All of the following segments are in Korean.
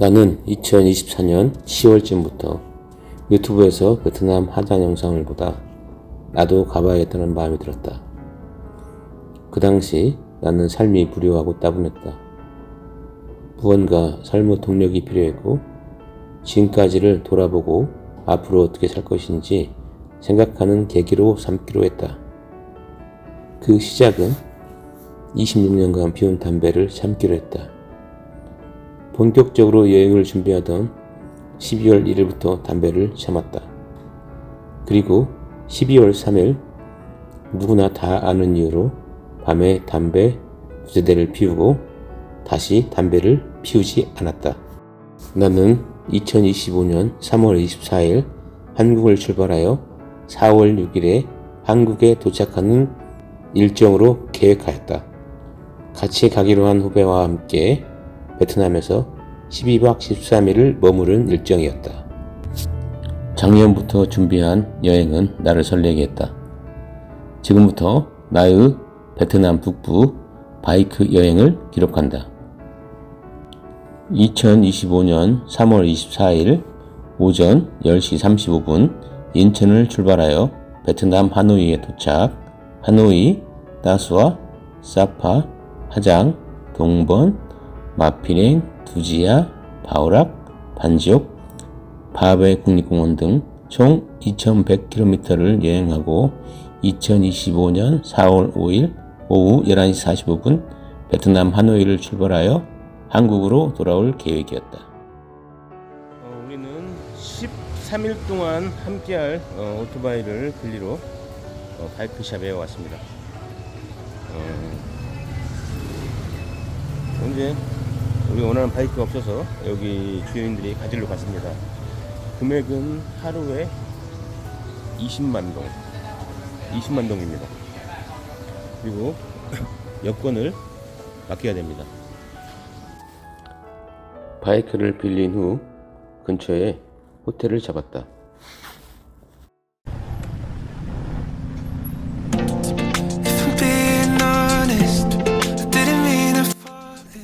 나는 2024년 10월쯤부터 유튜브에서 베트남 하장 영상을 보다 나도 가봐야겠다는 마음이 들었다. 그 당시 나는 삶이 불효하고 따분했다. 무언가 삶의 동력이 필요했고 지금까지를 돌아보고 앞으로 어떻게 살 것인지 생각하는 계기로 삼기로 했다. 그 시작은 26년간 피운 담배를 참기로 했다. 본격적으로 여행을 준비하던 12월 1일부터 담배를 참았다. 그리고 12월 3일 누구나 다 아는 이유로 밤에 담배 두세 대를 피우고 다시 담배를 피우지 않았다. 나는 2025년 3월 24일 한국을 출발하여 4월 6일에 한국에 도착하는 일정으로 계획하였다. 같이 가기로 한 후배와 함께 베트남에서 12박 13일을 머무른 일정이었다. 작년부터 준비한 여행은 나를 설레게 했다. 지금부터 나의 베트남 북부 바이크 여행을 기록한다. 2025년 3월 24일 오전 10시 35분 인천을 출발하여 베트남 하노이에 도착, 하노이, 따스와, 사파, 하장, 동번, 마피랭, 두지야, 바오락, 반지옥, 바베 국립공원 등 총 2100km를 여행하고 2025년 4월 5일 오후 11시 45분 베트남 하노이를 출발하여 한국으로 돌아올 계획이었다. 어, 우리는 13일 동안 함께할 어, 오토바이를 빌리러 어, 바이크샵에 왔습니다. 어, 현재 우리 원하는 바이크가 없어서 여기 주인들이 가지러 갔습니다. 금액은 하루에 20만 동, 20만 동입니다. 그리고 여권을 맡겨야 됩니다. 바이크를 빌린 후 근처에 호텔을 잡았다.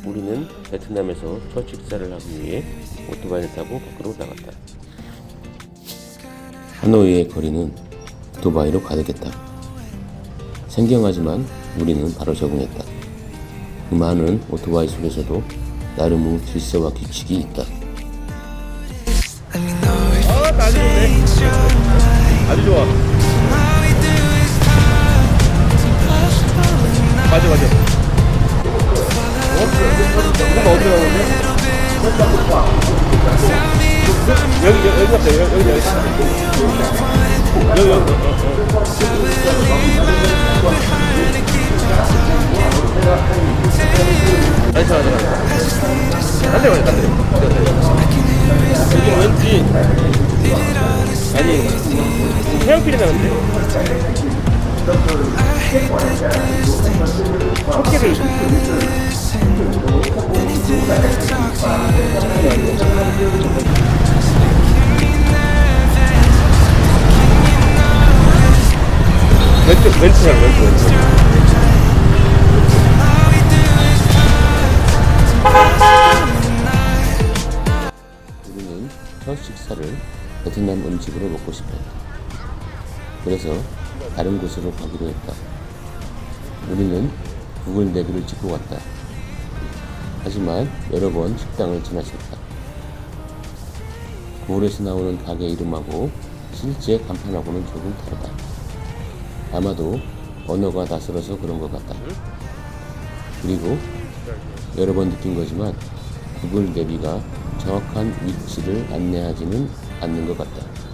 우리는 베트남에서 첫 식사를 하기 위해 오토바이를 타고 밖으로 나갔다. 하노이의 거리는 오토바이로 가득했다. 생경하지만 우리는 바로 적응했다. 그 많은 오토바이 속에서도 나름의 질서와 규칙이 있다. 아주 좋네. 아주 좋아. 맞아, 맞아. 어? 이거 어디로 나오는데? 여기, 여기, 여기 갔다, 여기, 여기, 여기. 여기, 여기, 어, 어. 아니, 잠깐, 잠깐. 딴데 가자, 딴데. 여기 왠지. 아니, 헤어필이 나는데? 우리는 첫 식사를 베트남 음식으로 먹고 싶었다. 그래서 다른 곳으로 가기로 했다. 우리는 구글 내비를 찍고 갔다. 하지만 여러 번 식당을 지나쳤다. 구글에서 나오는 가게 이름하고 실제 간판하고는 조금 다르다. 아마도 언어가 낯설어서 그런 것 같다. 그리고 여러 번 느낀 거지만 구글 내비가 정확한 위치를 안내하지는 않는 것 같다.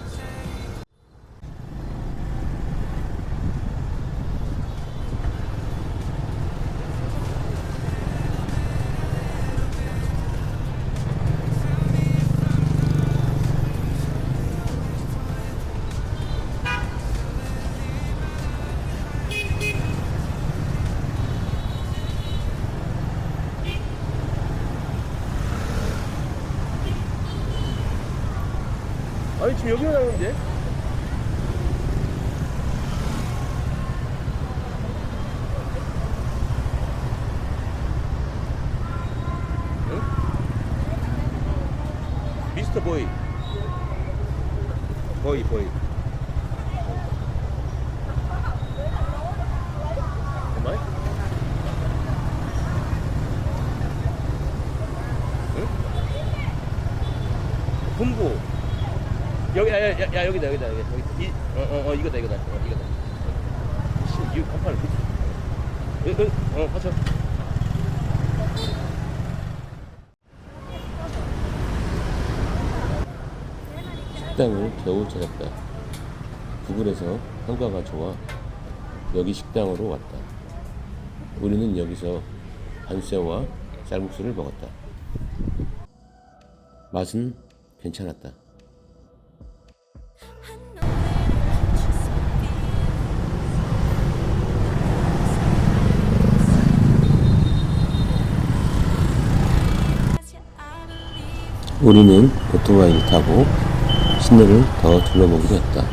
아니, 지금 여기로 나오는데? 미스터 보이. 보이 보이. 정말? 여기 야, 야, 여기다 여기다 여기 여기 이어어 어, 이거다 이거다 어, 이거다 씨 이거 간판을 여기 여기 어 맞춰 식당을 겨우 찾았다. 구글에서 평가가 좋아 여기 식당으로 왔다. 우리는 여기서 반새우와 쌀국수를 먹었다. 맛은 괜찮았다. 우리는 오토바이를 타고 시내를 더 둘러보기로 했다.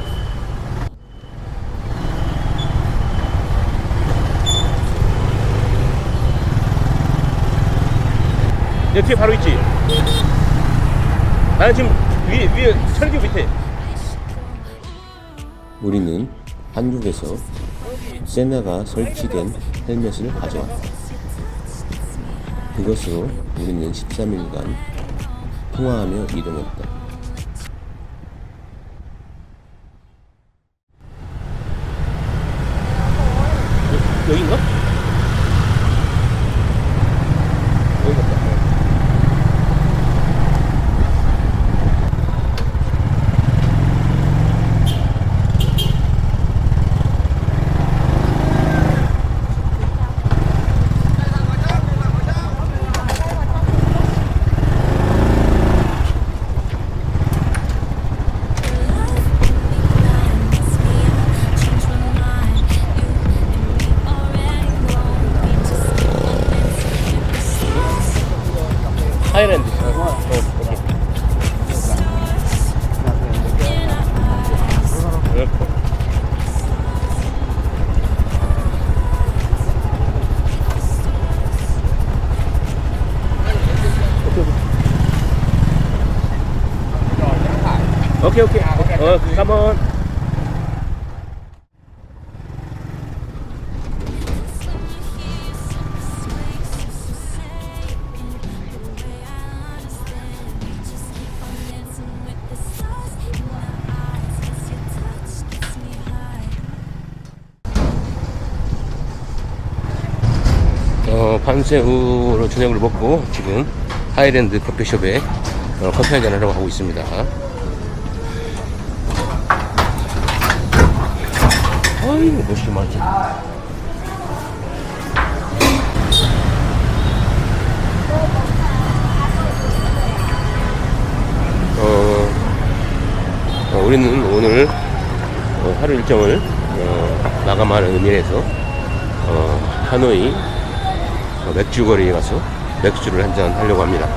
내 뒤에 바로 있지 나는 지금 위에 위에 철교 밑에 우리는 한국에서 세나가 설치된 헬멧을 가져왔다. 그것으로 우리는 13일간 통화하며 이동했다. 여긴가? 오케이 오케이. 어 컴온 어, 밤새우로 저녁을 먹고 지금 하이랜드 커피숍에 어, 커피 한잔 하려고 하고 있습니다. 아이고, 많지? 어, 어, 우리는 오늘 어, 하루 일정을 어, 마감하는 의미에서 어, 하노이 어, 맥주거리에 가서 맥주를 한잔 하려고 합니다.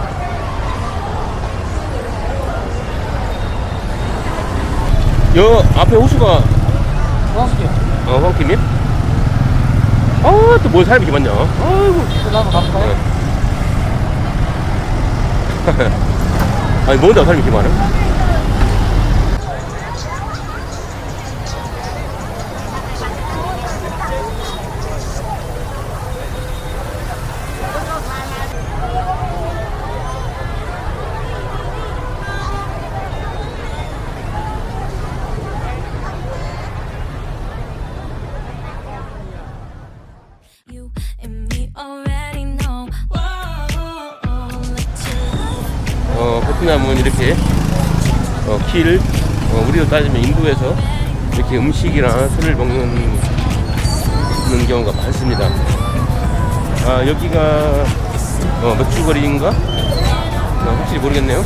여 앞에 호수가 고맙게 어 황팀님? 아 또 뭘 사람이 많냐? 아이고 나도 가볼까요? 아니 뭔데 사람이 이렇게 많아? 베트남은 이렇게 어, 길 어, 우리로 따지면 인도에서 이렇게 음식이나 술을 먹는 먹는 경우가 많습니다. 아 여기가 어, 맥주거리인가? 어, 확실히 모르겠네요.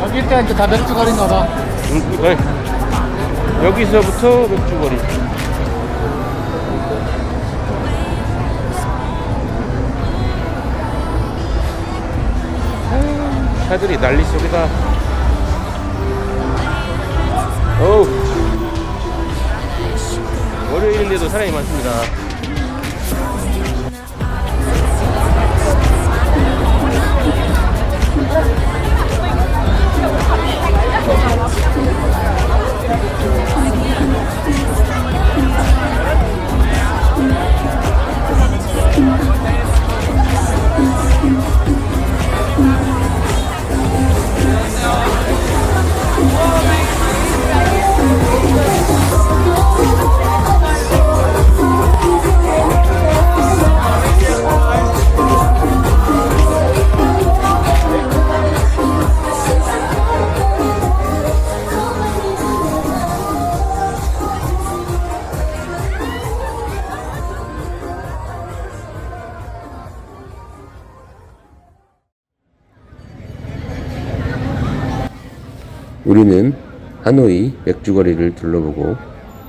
여기 때 이제 다 맥주 거리인가 봐. 음, 네. 여기서부터 맥주거리. 차들이 난리 속이다. 어우. 월요일인데도 사람이 많습니다. 하노이 맥주거리를 둘러보고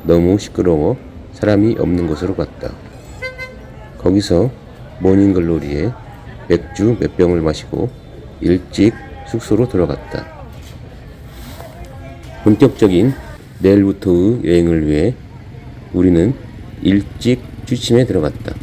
너무 시끄러워 사람이 없는 곳으로 갔다. 거기서 모닝글로리에 맥주 몇 병을 마시고 일찍 숙소로 돌아갔다. 본격적인 내일부터의 여행을 위해 우리는 일찍 취침에 들어갔다.